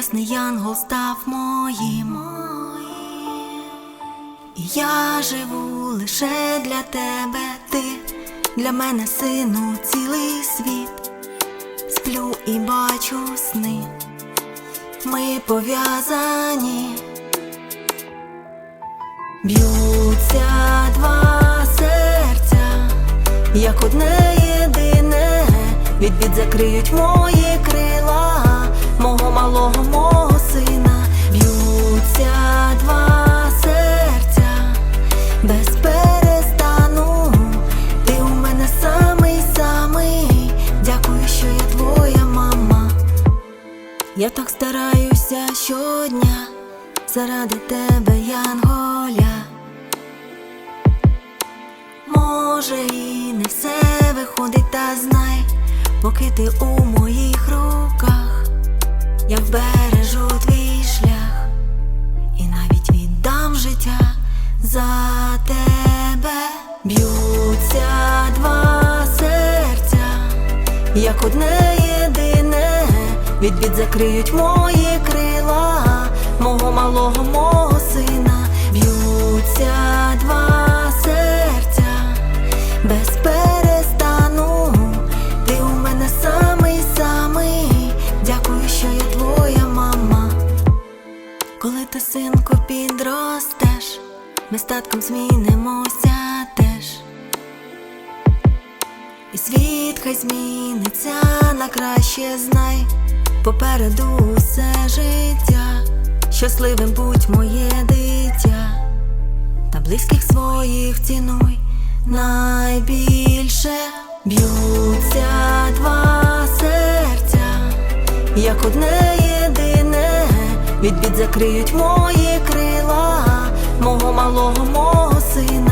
небесний янгол став моїм. І я живу лише для тебе, ти для мене, сину, цілий світ. Сплю і бачу сни, ми пов'язані, б'ються два серця, як одне від бід закриють мої крила, мого малого мого сина, б'ються два серця, без перестану, ти у мене самий самий, дякую, що я твоя мама. Я так стараюся щодня. Заради тебе, Янголя. Може, і не все виходить, та знай, поки ти у моїх руках, я вбережу твій шлях і навіть віддам життя за тебе. Б'ються два серця, як одне єдине, від бід закриють мої крила, мого малого мого ти, синку, підростеш, ми з татком змінимося теж. І світ хай зміниться на краще знай, попереду усе життя, щасливим будь моє дитя, та близьких своїх цінуй найбільше б'ються два серця, як одне єдине, від бід закриють мої крила, мого малого мого сина.